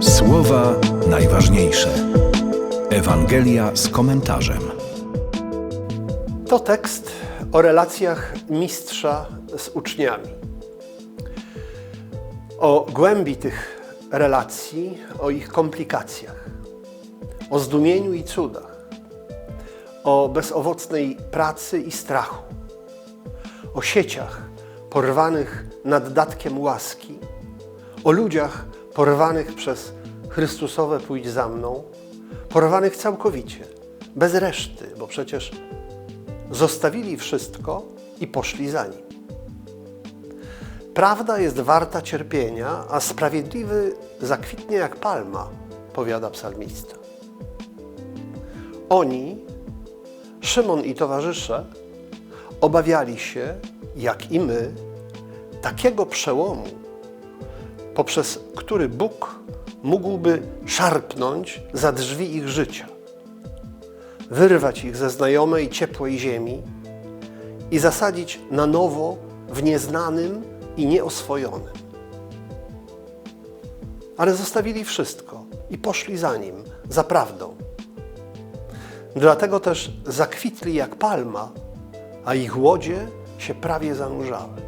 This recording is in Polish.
Słowa najważniejsze. Ewangelia z komentarzem. To tekst o relacjach mistrza z uczniami. O głębi tych relacji, o ich komplikacjach, o zdumieniu i cudach, o bezowocnej pracy i strachu, o sieciach porwanych nad datkiem łaski, o ludziach porwanych przez Chrystusowe pójdź za mną, porwanych całkowicie, bez reszty, bo przecież Zostawili wszystko i poszli za nim. Prawda jest warta cierpienia, a sprawiedliwy zakwitnie jak palma, powiada psalmista. Oni, Szymon i towarzysze, obawiali się, jak i my, takiego przełomu, poprzez który Bóg mógłby szarpnąć za drzwi ich życia wyrwać ich ze znajomej, ciepłej ziemi i zasadzić na nowo w nieznanym i nieoswojonym. Ale zostawili wszystko i poszli za nim, za prawdą. Dlatego też zakwitli jak palma, a ich łodzie się prawie zanurzały.